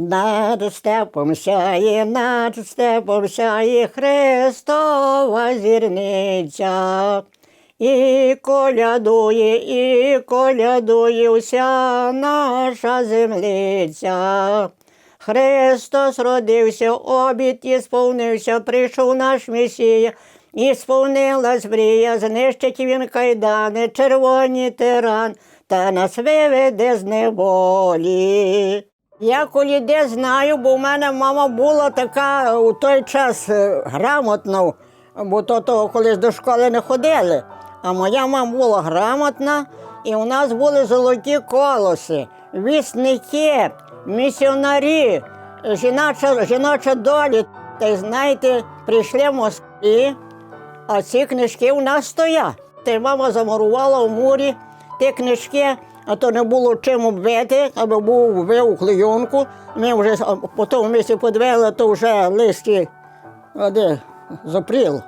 Над степом сяє, над степом сяє Христова зірниця. І колядує, і колядує вся наша землиця. Христос родився, обід і сповнився, прийшов наш Месія, і сповнилась мрія, знищить він кайдани, червоні тиран, та нас виведе з неволі. Я коліде знаю, бо в мене мама була така у той час е, грамотна, бо то того колись до школи не ходили. А моя мама була грамотна, і у нас були золоті колоси, вісники, місіонарі, жіноча, жіноча долі. Та й знаєте, прийшли в Москві, а ці книжки у нас стоять. Та й мама замурувала в мурі ті книжки, а то не було чим обвити, аби був вбив клейонку. Ми вже по тому місці подвели, то вже листі запріло.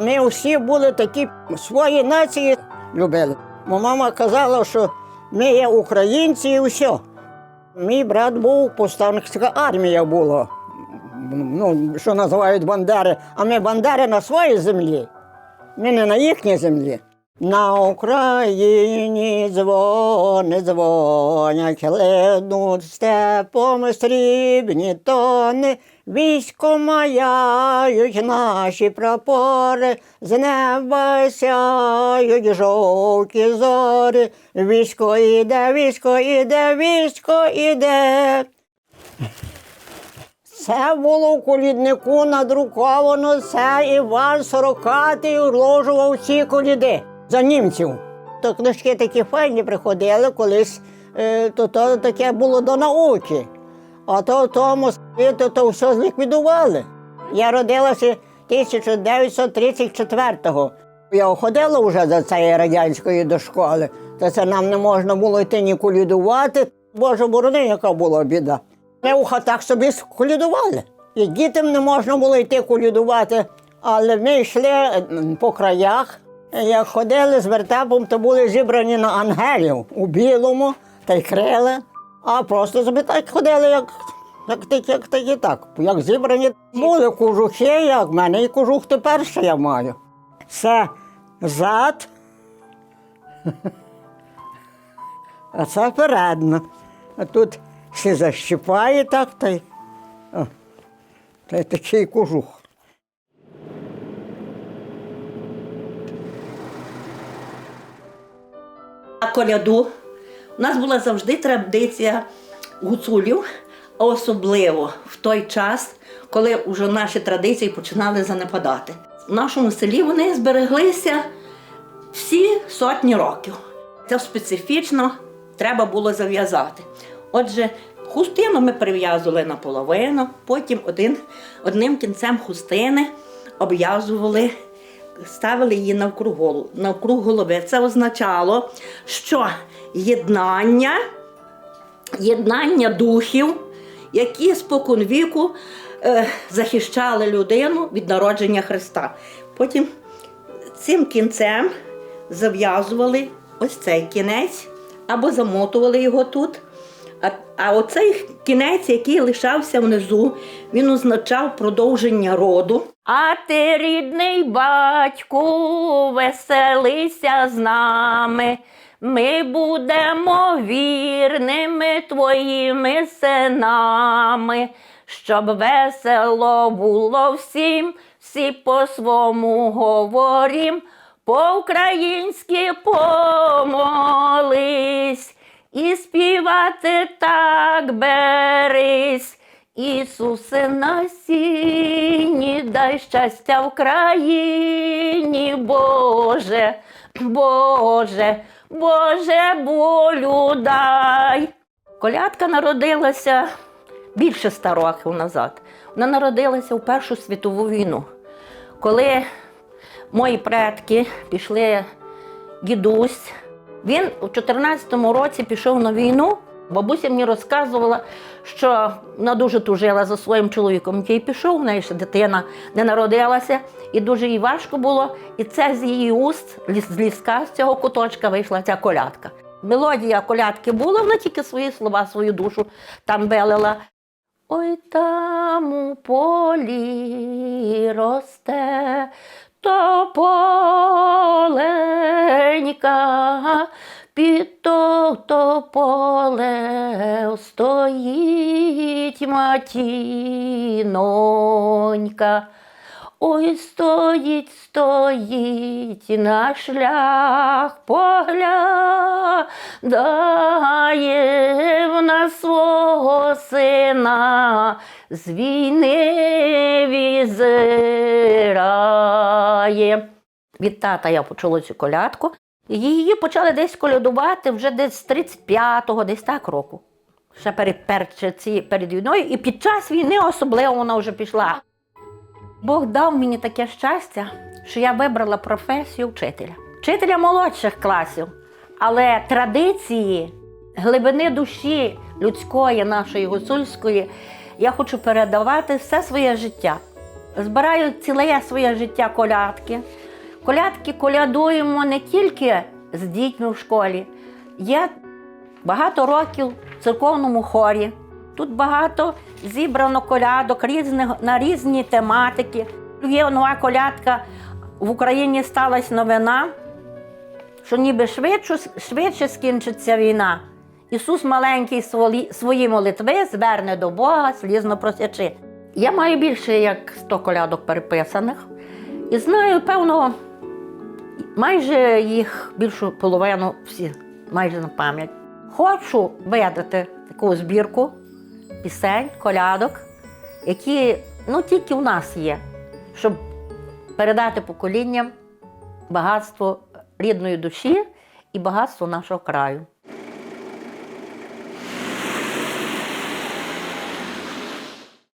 Ми всі були такі свої нації любили. Бо мама казала, що ми є українці і все. Мій брат був, повстанська армія була. Ну, що називають бандери, а ми бандери на своїй землі. Ми не на їхній землі. На Україні дзвони дзвонять, леднуть степом срібні тони, військо маяють наші прапори, з неба сяють жовті зорі. Військо іде, військо іде, військо іде. Це було в коліднику надруковано, це Іван Сорокатий вложував всі коліди за німців. То книжки такі файні приходили колись, е, то, то таке було до науки. А то в тому світі то все зліквідували. Я родилася 1934-го. Я ходила вже за цієї радянської до школи, то це нам не можна було йти ні колідувати. Боже борони, яка була біда. Ми у хатах собі колядували. І дітям не можна було йти колядувати, але ми йшли по краях. Як ходили з вертепом, то були зібрані на ангелів у білому та й крили. А просто собі так ходили, як, як, так, як, так і так. Як зібрані були кожухи, як в мене і кожух тепер ще я маю. Це зад, а це передно. А тут все защипає так, та й, та й такий кожух. Коляду у нас була завжди традиція гуцулів, а особливо в той час, коли вже наші традиції починали занепадати. В нашому селі вони збереглися всі сотні років. Це специфічно треба було зав'язати. Отже, хустину ми прив'язували наполовину, потім один, одним кінцем хустини обв'язували ставили її навкруг. Навкруг голови. Це означало, що єднання, єднання духів, які споконвіку е, захищали людину від народження Христа. Потім цим кінцем зав'язували ось цей кінець або замотували його тут. А, а оцей кінець, який лишався внизу, він означав продовження роду. А ти, рідний батьку, веселися з нами. Ми будемо вірними твоїми синами, щоб весело було всім, всі по свому говорім, по-українськи помолись. І співати так берись. Ісусе на сіні, дай щастя в країні, Боже, Боже, Боже, болю дай. Колядка народилася більше ста років назад. Вона народилася у Першу світову війну, коли мої предки пішли дідусь. Він у 14-му році пішов на війну. Бабуся мені розказувала, що вона дуже тужила за своїм чоловіком, який пішов, в неї ще дитина не народилася, і дуже їй важко було. І це з її уст, з ліска, з цього куточка вийшла ця колядка. Мелодія колядки була, вона тільки свої слова, свою душу там велила. Ой там у полі росте тополенька, під то тополе стоїть матінонька. Ой, стоїть, стоїть на шлях поглядає вона свого сина з війни візирає. Від тата я почула цю колядку. Її почали десь колядувати вже десь з 35-го, десь так року. Ще перед, перед, перед війною, і під час війни особливо вона вже пішла. Бог дав мені таке щастя, що я вибрала професію вчителя. Вчителя молодших класів. Але традиції, глибини душі людської, нашої гуцульської, я хочу передавати все своє життя. Збираю ціле своє життя колядки. Колядки колядуємо не тільки з дітьми в школі. Я багато років в церковному хорі. Тут багато зібрано колядок різних, на різні тематики. Є нова колядка. В Україні сталася новина, що ніби швидше, швидше скінчиться війна. Ісус маленький свої, молитви зверне до Бога, слізно просячи. Я маю більше як 100 колядок переписаних. І знаю, певно, майже їх більшу половину всі майже на пам'ять. Хочу видати таку збірку пісень, колядок, які ну, тільки в нас є, щоб передати поколінням багатство рідної душі і багатство нашого краю.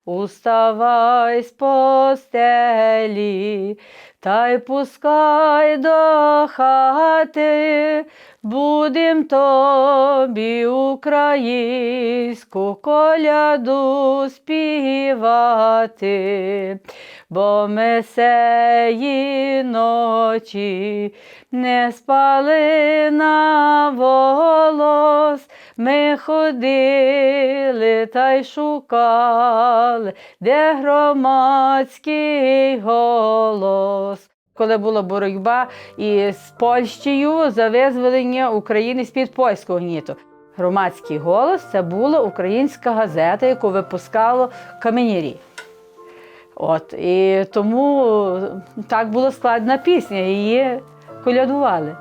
Уставай з постелі, та й пускай до хати, будем тобі українську коляду співати, бо ми сеї ночі не спали на волос, ми ходили та й шукали, де громадський голос. Коли була боротьба із Польщею за визволення України з-під польського гніту. Громадський голос це була українська газета, яку випускало каменярі. От, і тому так була складна пісня, її колядували.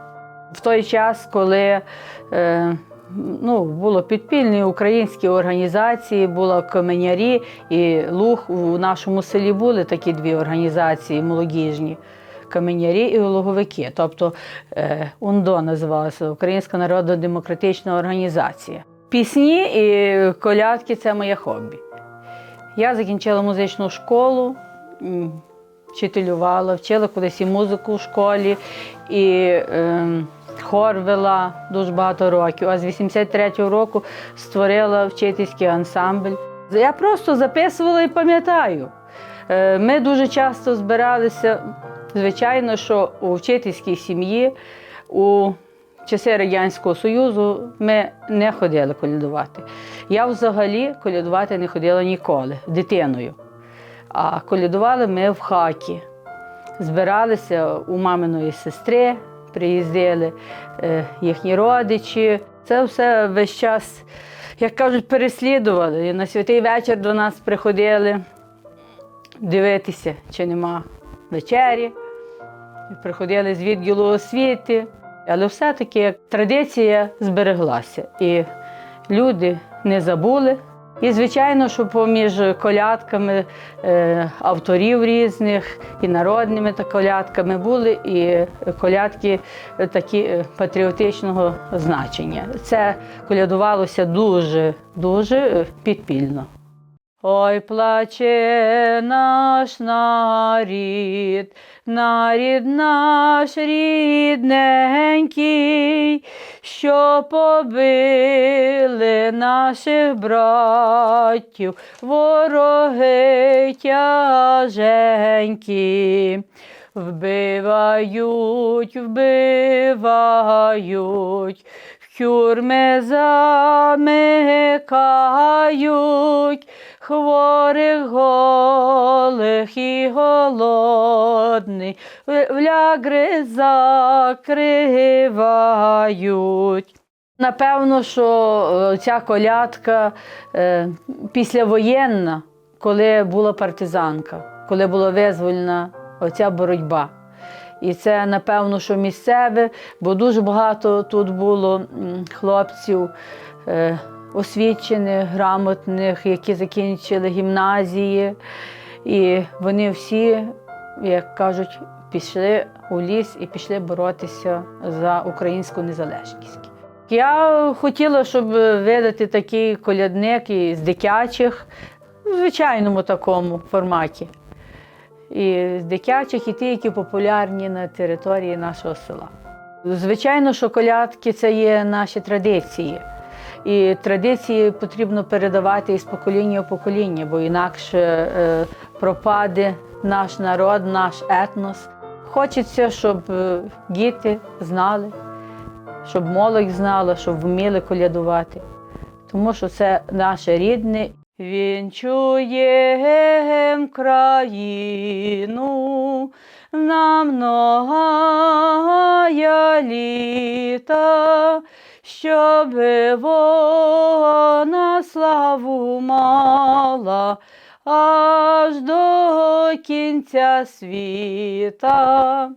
В той час, коли е, ну, було підпільні українські організації, було каменярі і луг у нашому селі були такі дві організації молодіжні. Каменярі і луговики, тобто е, УНДО називалася Українська народно-демократична організація. Пісні і колядки це моє хобі. Я закінчила музичну школу, вчителювала, вчила колись і музику в школі, і е, хор вела дуже багато років. А з 83-го року створила вчительський ансамбль. Я просто записувала і пам'ятаю. Е, Ми дуже часто збиралися, звичайно, що у вчительській сім'ї у часи Радянського Союзу ми не ходили колядувати. Я взагалі колядувати не ходила ніколи, дитиною. А колядували ми в хаті. Збиралися у маминої сестри, приїздили е, їхні родичі. Це все весь час, як кажуть, переслідували. І на святий вечір до нас приходили дивитися, чи нема вечері. Приходили з відділу освіти. Але все-таки традиція збереглася. І люди не забули. І, звичайно, що поміж колядками е, авторів різних і народними колядками були і колядки такі е, патріотичного значення. Це колядувалося дуже, дуже підпільно. Ой, плаче наш нарід, нарід наш рідненький, що побили наших братів, вороги тяженькі. Вбивають, вбивають, тюрми замикають, хворих, голих і голодних, влягри закривають. Напевно, що е, ця колядка е, післявоєнна, коли була партизанка, коли була визвольна оця боротьба. І це, напевно, що місцеве, бо дуже багато тут було хлопців е, освічених, грамотних, які закінчили гімназії. І вони всі, як кажуть, пішли у ліс і пішли боротися за українську незалежність. Я хотіла, щоб видати такий колядник із дитячих, в звичайному такому форматі. І з дитячих, і ті, які популярні на території нашого села. Звичайно, що колядки це є наші традиції. І традиції потрібно передавати із покоління в покоління, бо інакше е, пропаде наш народ, наш етнос. Хочеться, щоб е, діти знали, щоб молодь знала, щоб вміли колядувати. Тому що це наше рідне. Вінчуєм країну на многая літа, щоб вона славу мала аж до кінця світа.